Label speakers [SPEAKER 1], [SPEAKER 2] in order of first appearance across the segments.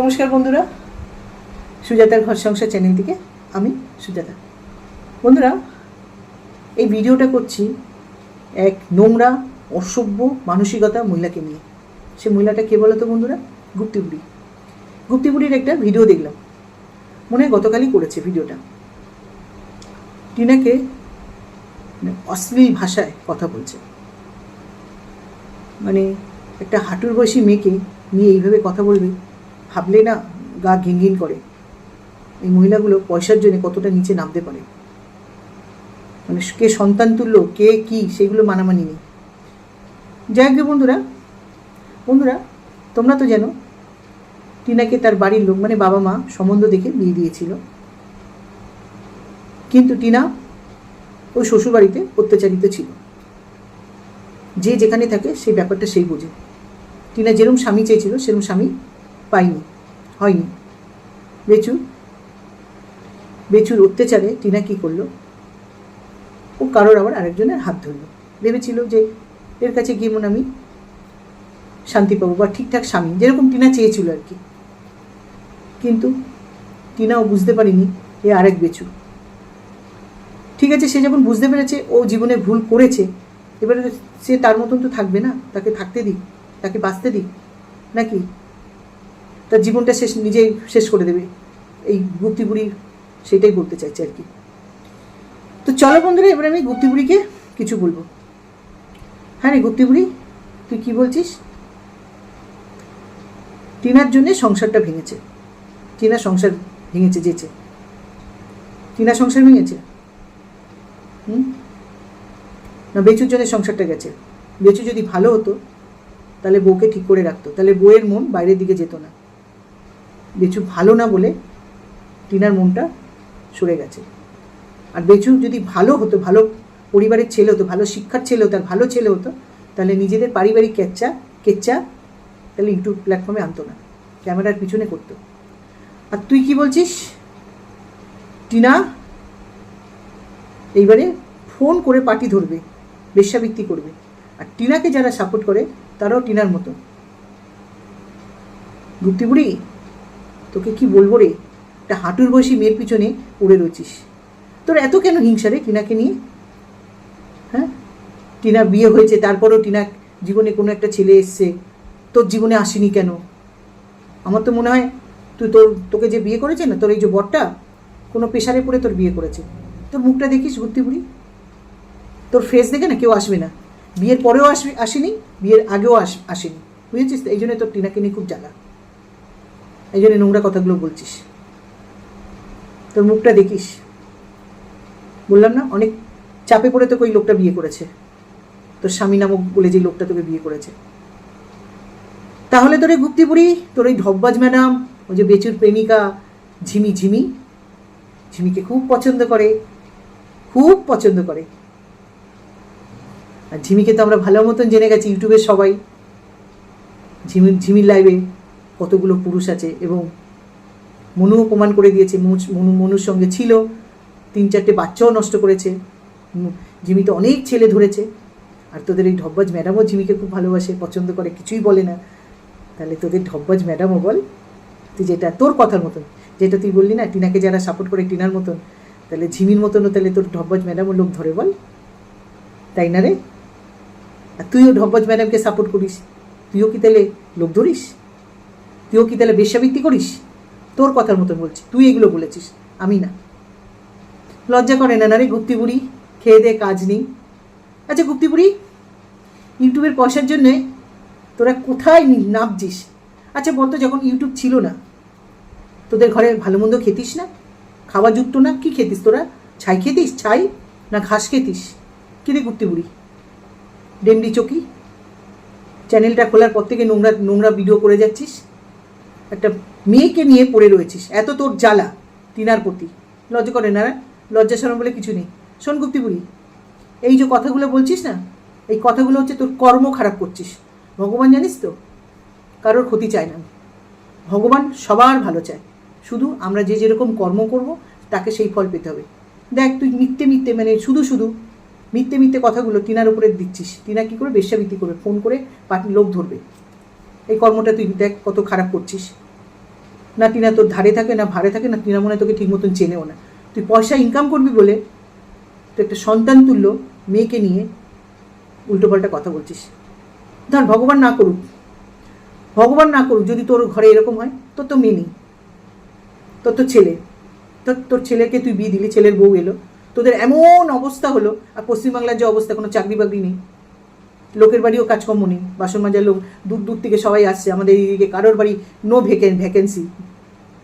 [SPEAKER 1] নমস্কার বন্ধুরা। সুজাতার ঘর সংসার চ্যানেল থেকে আমি সুজাতা। বন্ধুরা, এই ভিডিওটা করছি এক নোংরা, অসভ্য, মানসিকতা মহিলাকে নিয়ে। সে মহিলাটা কে বলো তো বন্ধুরা গুপ্তিবুড়ি গুপ্তিবুড়ির একটা ভিডিও দেখলাম। মনে হয় গতকালই করেছে ভিডিওটা। টিনাকে মানে অশ্লীল ভাষায় কথা বলছে। মানে একটা হাঁটুর বয়সী মেয়েকে নিয়ে এইভাবে কথা বলবে। ভাবলে না গা ঘিনঘিন করে। এই মহিলাগুলো পয়সার জন্য কতটা নিচে নামতে পারে? মানে কে সন্তান তুললো, কে কি, সেগুলো মানামানি নেই। যাই হোক বন্ধুরা বন্ধুরা, তোমরা তো জানো, টিনাকে তার বাড়ির লোক মানে বাবা মা সম্বন্ধ দেখে বিয়ে দিয়েছিল। কিন্তু টিনা ওই শ্বশুরবাড়িতে অত্যাচারিত ছিল। যে যেখানে থাকে সেই ব্যাপারটা সেই বোঝে। টিনা যেরকম স্বামী চেয়েছিল সেরকম স্বামী পাইনি, হয়নি। বেচু, বেচুর অত্যাচারে টিনা কী করল? ও কারোর আবার আরেকজনের হাত ধরলো। ভেবেছিল যে এর কাছে গিয়ে মনে আমি শান্তি পাবো বা ঠিকঠাক স্বামী, যেরকম টিনা চেয়েছিল আর কি। কিন্তু টিনাও বুঝতে পারিনি এ আরেক বেচু। ঠিক আছে, সে যখন বুঝতে পেরেছে ও জীবনে ভুল করেছে, এবারে সে তার মতন তো থাকবে না, তাকে থাকতে দিক, তাকে বাঁচতে দিক, নাকি? তার জীবনটা শেষ, নিজেই শেষ করে দেবে। এই গুপ্তিবুড়ি সেটাই বলতে চাইছে আর কি। তো চলো বন্ধুরা, এবারে আমি গুপ্তিবুড়িকে কিছু বলব। হ্যাঁ রে গুপ্তিবুড়ি, তুই কি বলছিস? টিনার জন্যে সংসারটা ভেঙেছে। টিনা সংসার ভেঙেছে, যেচে। টিনা সংসার ভেঙেছে? হুম? না, বেচুর জন্য সংসারটা গেছে। বেচু যদি ভালো হতো, তাহলে বউকে ঠিক করে রাখতো। তাহলে বউয়ের মন বাইরের দিকে যেত না। বেচু ভালো না বলে টিনার মনটা সরে গেছে। আর বেচু যদি ভালো হতো, ভালো পরিবারের ছেলে হতো, ভালো শিক্ষার ছেলে হতো, আর ভালো ছেলে হতো, তাহলে নিজেদের পারিবারিক কেচ্চা কেচ্চা তাহলে ইউটিউব প্ল্যাটফর্মে আনতো না। ক্যামেরার পিছনে করতো। আর তুই কি বলছিস? টিনা, এইবারে ফোন করে পার্টি ধরবে, বেশ্যাবৃত্তি করবে। আর টিনাকে যারা সাপোর্ট করে, তারাও টিনার মতো। গুপ্তি বুড়ি তোকে কি বলব রে? একটা হাঁটুর বয়সী মেয়ের পিছনে পড়ে রয়েছিস। তোর এত কেন হিংসা রে টিনাকে নিয়ে? হ্যাঁ? টিনা বিয়ে হয়েছে, তারপরেও টিনা জীবনে কোনো একটা ছেলে এসছে। তোর জীবনে আসেনি কেন? আমার তো মনে হয় তুই তোর, তোকে যে বিয়ে করেছে না, তোর এই যে বরটা, কোনো প্রেশারে পড়ে তোর বিয়ে করেছে। তোর মুখটা দেখিস গুপ্তি বুড়ি তোর ফেস দেখে না কেউ আসবে না। বিয়ের পরেও আসবে, আসেনি, বিয়ের আগেও আস, আসেনি। বুঝেছিস এই জন্য তোর টিনাকে নিয়ে খুব জ্বালা। এই জন্য নোংরা কথাগুলো বলছিস। তোর মুখটা দেখিস। বললাম না, অনেক চাপে পড়ে তোকে ওই লোকটা বিয়ে করেছে। তোর স্বামী নামক বলে যে লোকটা তোকে বিয়ে করেছে। তাহলে তোর এই গুপ্তিপুরি, তোর ওই ঢব্বাজ ম্যাডাম, ওই যে বেচুর প্রেমিকা, ঝিমি ঝিমি, ঝিমিকে খুব পছন্দ করে, খুব পছন্দ করে। আর ঝিমিকে তো আমরা ভালো মতন জেনে গেছি ইউটিউবের সবাই। ঝিমি, ঝিমির লাইভে কতগুলো পুরুষ আছে এবং মনুও প্রমাণ করে দিয়েছে, মনু মনুর সঙ্গে ছিল, তিন চারটে বাচ্চাও নষ্ট করেছে ঝিমি তো অনেক ছেলে ধরেছে, আর তোদের এই ঢব্বাজ ম্যাডামও ঝিমিকে খুব ভালোবাসে, পছন্দ করে, কিছুই বলে না। তাহলে তোদের ঢব্বাজ ম্যাডামও বল, তুই যেটা, তোর কথার মতন, যেটা তুই বললি না, টিনাকে যারা সাপোর্ট করে টিনার মতন, তাহলে ঝিমির মতনও তাহলে তোর ঢব্বাজ ম্যাডামও লোক ধরে বল। তাই না রে? আর তুইও ঢব্বাজ ম্যাডামকে সাপোর্ট করিস, তুইও কি তাহলে লোক ধরিস? তুইও কি তাহলে বেশ্যাবৃত্তি করিস? তোর কথার মতন বলছি, তুই এগুলো বলেছিস, আমি না। লজ্জা করে না রে গুপ্তি বুড়ি খেয়ে দে, কাজ নেই। আচ্ছা গুপ্তি বুড়ি ইউটিউবের পয়সার জন্যে তোরা কোথায় নি- নামছিস? আচ্ছা বলতো যখন ইউটিউব ছিল না, তোদের ঘরে ভালো মন্দ খেতিস না? খাওয়া যুক্ত না? কি খেতিস তোরা? ছাই খেতিস? ছাই? না ঘাস খেতিস? কি রে গুপ্তি বুড়ি ডেমডি চকি? চ্যানেলটা খোলার পর থেকে নোংরা নোংরা ভিডিও করে যাচ্ছিস? একটা মেয়েকে নিয়ে পড়ে রয়েছিস। এত তোর জ্বালা, টিনার প্রতি। লজ্জা করে না লজ্জা শরম বলে কিছু নেই। শোন গুপ্তি বুড়ি এই যে কথাগুলো বলছিস না, এই কথাগুলো হচ্ছে তোর কর্ম খারাপ করছিস। ভগবান জানিস তো? কারোর ক্ষতি চায় না। ভগবান সবার ভালো চায়। শুধু আমরা যে যেরকম কর্ম করব, তাকে সেই ফল পেতে হবে। দেখ, তুই মিথ্যে মিথ্যে মানে শুধু শুধু মিথ্যে মিথ্যে কথাগুলো টিনার উপরে দিচ্ছিস। টিনা কী করে বেশ্যাবৃত্তি করবে ফোন করে লোক ধরবে। এই কর্মটা তুই দেখ কত খারাপ করছিস। না টিনা তোর ধারে থাকে, না ভারে থাকে, না টিনা মনে তোকে ঠিক মতন চেনেও না। তুই পয়সা ইনকাম করবি বলে তুই একটা সন্তান তুল্য মেয়েকে নিয়ে উল্টোপাল্টা কথা বলছিস। ধর ভগবান না করুক, ভগবান না করুক, যদি তোর ঘরে এরকম হয়, তোর তো মেয়ে নেই, তোর তো ছেলে। তোর তোর ছেলেকে তুই বিয়ে দিলি, ছেলের বউ এলো। তোদের এমন অবস্থা হলো, আর পশ্চিমবাংলার যে অবস্থা, কোনো চাকরি বাকরি নেই। লোকের বাড়িও কাজকর্ম নেই বাসন মাজার লোক, দূর দূর থেকে সবাই আসছে, আমাদের এইদিকে কারোর বাড়ি নো ভ্যাকেন ভ্যাকেন্সি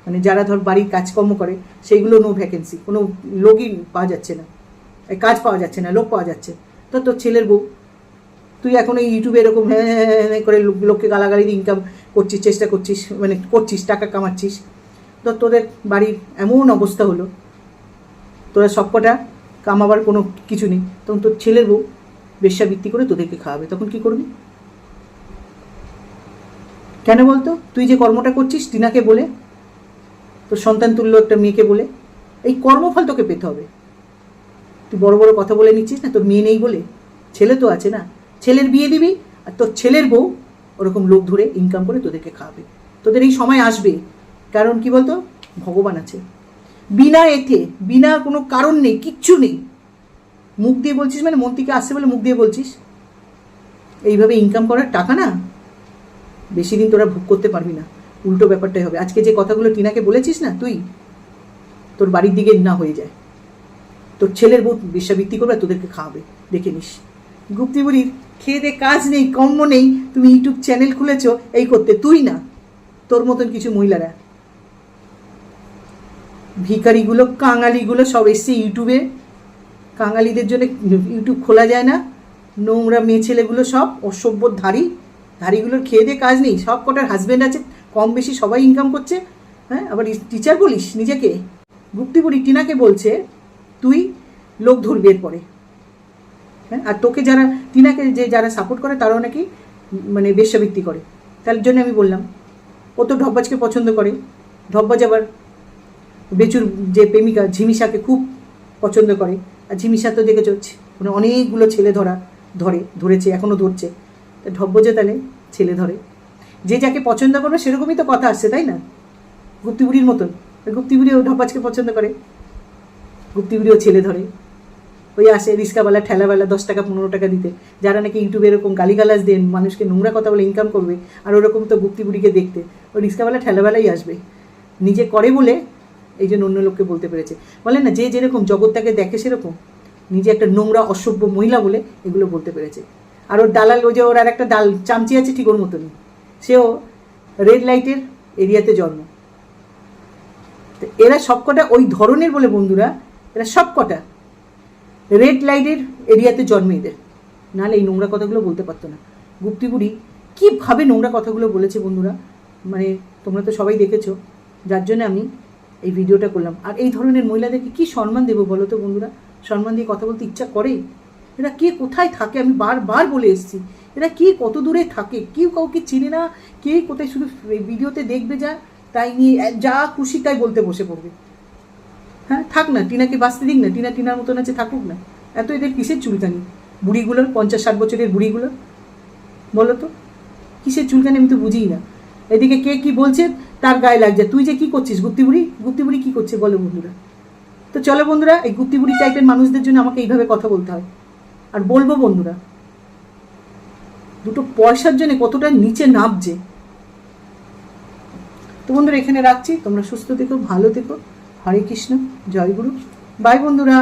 [SPEAKER 1] মানে যারা ধর বাড়ির কাজকর্ম করে, সেইগুলো নো ভ্যাকেন্সি কোনো লোকই পাওয়া যাচ্ছে না। কাজ পাওয়া যাচ্ছে না, লোক পাওয়া যাচ্ছে। তো তোর ছেলের বউ, তুই এখন এই ইউটিউবে এরকম হ্যাঁ হ্যাঁ হ্যাঁ হ্যাঁ করে লোককে গালাগালি ইনকাম করছিস, চেষ্টা করছিস মানে করছিস, টাকা কামাচ্ছিস। তো তোদের বাড়ির এমন অবস্থা হলো, তোরা সবকটা কামাবার কোনো কিছু নেই। তখন তোর ছেলের বউ বেশ্যাবৃত্তি করে তোদেরকে খাওয়াবে, তখন কি করবি? কেন বলতো? তুই যে কর্মটা করছিস, টিনাকে বলে, তোর সন্তান তুল্য একটা মেয়েকে বলে, এই কর্মফল তোকে পেতে হবে। তুই বড় বড় কথা বলে নিচ্ছিস না, তোর মেয়ে নেই বলে? ছেলে তো আছে না। ছেলের বিয়ে দিবি, আর তোর ছেলের বউ ওরকম লোক ধরে ইনকাম করে তোদেরকে খাওয়াবে। তোদের এই সময় আসবে, কারণ কি বলতো? ভগবান আছে। বিনা এতে বিনা কোনো কারণ নেই, কিচ্ছু নেই। মুখ দিয়ে বলছিস মানে মন থেকে আসছে বলে মুখ দিয়ে বলছিস? এইভাবে ইনকাম করার টাকা না, বেশি দিন তোরা ভোগ করতে পারবি না। উল্টো ব্যাপারটাই হবে। আজকে যে কথাগুলো টিনাকে বলেছিস না তুই, তোর বাড়ির দিকে না হয়ে যায়। তোর ছেলের বউ বিশ্বাবৃত্তি করবে তোদেরকে খাওয়াবে। দেখে নিস। গুপ্তি বুড়ির খেয়ে দে কাজ নেই কম্ম নেই। তুমি ইউটিউব চ্যানেল খুলেছো, এই করতে তুই না। তোর মতন কিছু মহিলারা। ভিকারিগুলো কাঙালিগুলো সব এসছে ইউটিউবে। কাঙালিদের জন্য ইউটিউব খোলা যায় না। নোংরা মেয়ে ছেলেগুলো সব অসভ্য ধারী ধারীগুলোর খেয়ে দিয়ে কাজ নেই। সব কটার হাজব্যান্ড আছে। কম বেশি সবাই ইনকাম করছে। হ্যাঁ আবার টিচার বলিস নিজেকে? গুপ্তিপুরি টিনাকে বলছে, তুই লোক ধরবি এরপরে। হ্যাঁ আর তোকে যারা, টিনাকে যে যারা সাপোর্ট করে তারাও নাকি মানে বেশ্যাবৃত্তি করে। তার জন্য আমি বললাম, ও তো ঢব্বাজকে পছন্দ করে। ঢব্বাজ আবার বেচুর যে প্রেমিকা ঝিমিসাকে খুব পছন্দ করে। ঝিমিসা তো দেখেছ মানে অনেকগুলো ছেলে ধরা, ধরে, ধরেছে এখনও ধরছে। তা ঢব্বজে তাহলে ছেলে ধরে। যে যাকে পছন্দ করবে সেরকমই তো কথা আসছে, তাই না? গুপ্তিবুড়ির মতন। গুপ্তিবুড়িও ঢব্বাজকে পছন্দ করে। গুপ্তিবুড়িও ছেলে ধরে। ওই আসে রিক্সাওয়ালা ঠেলাওয়ালা, দশ টাকা, পনেরো টাকা দিতে। যারা নাকি ইউটিউবে এরকম গালিগালাজ দেন, মানুষকে নোংরা কথা বলে ইনকাম করবে, আর ওরকম তো গুপ্তিবুড়িকে দেখতে। ওই রিক্সাওয়ালা ঠেলাওয়ালাই আসবে। নিজে করে বলে এই জন্য অন্য লোককে বলতে পেরেছে। বলে না, যে যেরকম জগৎটাকে দেখে সেরকম, নিজে একটা নোংরা, অসভ্য মহিলা বলে এগুলো বলতে পেরেছে। আর ওর দালাল ও যে ওর আর একটা ডাল চামচি আছে ঠিক ওর মতনই, সেও রেড লাইটের এরিয়াতে জন্ম। তো এরা সবকটা ওই ধরনের বলে বন্ধুরা, এরা সবকটা রেড লাইটের এরিয়াতে জন্মে এদের। নাহলে এই নোংরা কথাগুলো বলতে পারতো না। গুপ্তিগুড়ি কীভাবে নোংরা কথাগুলো বলেছে বন্ধুরা? মানে তোমরা তো সবাই দেখেছ, যার জন্য আমি এই ভিডিওটা করলাম। আর এই ধরনের মহিলাদেরকে কি সম্মান দেবো বলো তো বন্ধুরা? সম্মান দিয়ে কথা বলতে ইচ্ছা করে? এরা কে কোথায় থাকে? আমি বারবার বলে এসেছি। এরা কে কত দূরে থাকে? কেউ কাউকে চিনে না। কে কোথায় শুধু ভিডিওতে দেখবে যা, তাই নিয়ে যা খুশি তাই বলতে বসে পড়বে। হ্যাঁ থাক না, টিনাকে বাঁচতে দিক না। টিনা টিনার মতন আছে, থাকুক না। এত এদের কিসের চুলকানি? বুড়িগুলোর পঞ্চাশ ষাট বছরের বুড়িগুলোর বলো তো? কিসের চুলকানি আমি তো বুঝিই না। এদিকে কে কি বলছে? তার গায়ে লাগছে। তুই যে কি করছিস? গুপ্তিবুড়ি? গুপ্তিবুড়ি কি করছে বলো বন্ধুরা? তো চলো বন্ধুরা, এই গুপ্তিবুড়ি টাইপের মানুষদের জন্য আমাকে এইভাবে কথা বলতে হয়। আর বলব বন্ধুরা, দুটো পয়সার জন্য কতটা নিচে নামছে। তো বন্ধুরা, এখানে রাখছি। তোমরা সুস্থ থেকো, ভালো থেকো। হরে কৃষ্ণ, জয় গুরু। বাই বন্ধুরা।